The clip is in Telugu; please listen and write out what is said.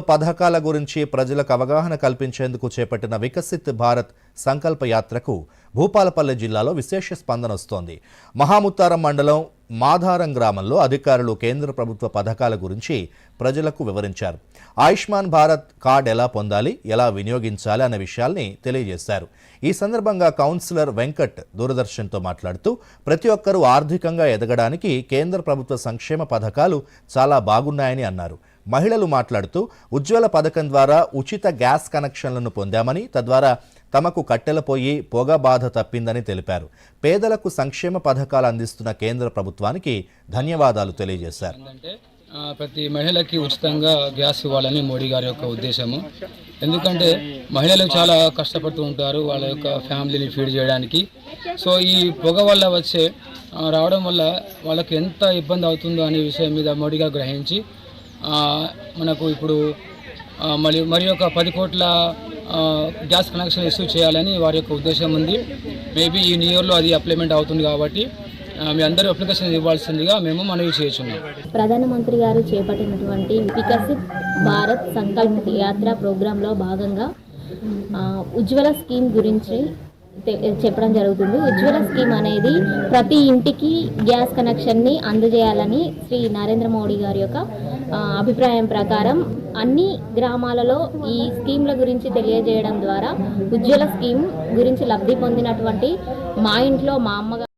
పథకాల గురించి ప్రజలకు అవగాహన కల్పించేందుకు చేపట్టిన వికసిత్ భారత్ సంకల్ప యాత్రకు భూపాలపల్లి జిల్లాలో విశేష స్పందన వస్తోంది. మహాముత్తారం మండలం మాధారం గ్రామంలో అధికారులు కేంద్ర ప్రభుత్వ పథకాల గురించి ప్రజలకు వివరించారు. ఆయుష్మాన్ భారత్ కార్డ్ ఎలా పొందాలి ఎలా వినియోగించాలి అనే విషయాల్ని తెలియజేశారు. ఈ సందర్భంగా కౌన్సిలర్ వెంకట్ దూరదర్శన్తో మాట్లాడుతూ ప్రతి ఒక్కరూ ఆర్థికంగా ఎదగడానికి కేంద్ర ప్రభుత్వ సంక్షేమ పథకాలు చాలా బాగున్నాయని అన్నారు. మహిళలు మాట్లాడుతూ ఉజ్వల పథకం ద్వారా ఉచిత గ్యాస్ కనెక్షన్లను పొందామని తద్వారా తమకు కట్టెల పొయ్యి పొగ బాధ తప్పిందని తెలిపారు. పేదలకు సంక్షేమ పథకాలు అందిస్తున్న కేంద్ర ప్రభుత్వానికి ధన్యవాదాలు తెలియజేశారు. ప్రతి మహిళకి ఉచితంగా గ్యాస్ ఇవ్వాలని మోడీ గారి యొక్క ఉద్దేశము. ఎందుకంటే మహిళలు చాలా కష్టపడుతూ ఉంటారు వాళ్ళ యొక్క ఫ్యామిలీని ఫీడ్ చేయడానికి. సో ఈ పొగ వల్ల వచ్చే రావడం వల్ల వాళ్ళకి ఎంత ఇబ్బంది అవుతుందో అనే విషయం మీద మోడీ గారు గ్రహించి మనకు ఇప్పుడు ఆ, మరి మరి ఒక పది కోట్ల గ్యాస్ కనెక్షన్ ఇష్యూ చేయాలని వారి యొక్క ఉద్దేశం ఉంది. మేబీ ఈ న్యూ ఇయర్లో అది అప్లిమెంట్ అవుతుంది కాబట్టి మీ అందరూ అప్లికేషన్ ఇవ్వాల్సిందిగా మేము మనవి చేస్తున్నాం. ప్రధానమంత్రి గారు చేపట్టినటువంటి వికసిత్ భారత్ సంకల్ప యాత్ర ప్రోగ్రాంలో భాగంగా ఉజ్వల స్కీమ్ గురించి చెప్పడం జరుగుతుంది. ఉజ్వల స్కీమ్ అనేది ప్రతి ఇంటికి గ్యాస్ కనెక్షన్ని అందజేయాలని శ్రీ నరేంద్ర మోడీ గారి యొక్క అభిప్రాయం ప్రకారం అన్ని గ్రామాలలో ఈ స్కీమ్ల గురించి తెలియజేయడం ద్వారా ఉజ్వల స్కీమ్ గురించి లబ్ధి పొందినటువంటి మా ఇంట్లో మా అమ్మగారు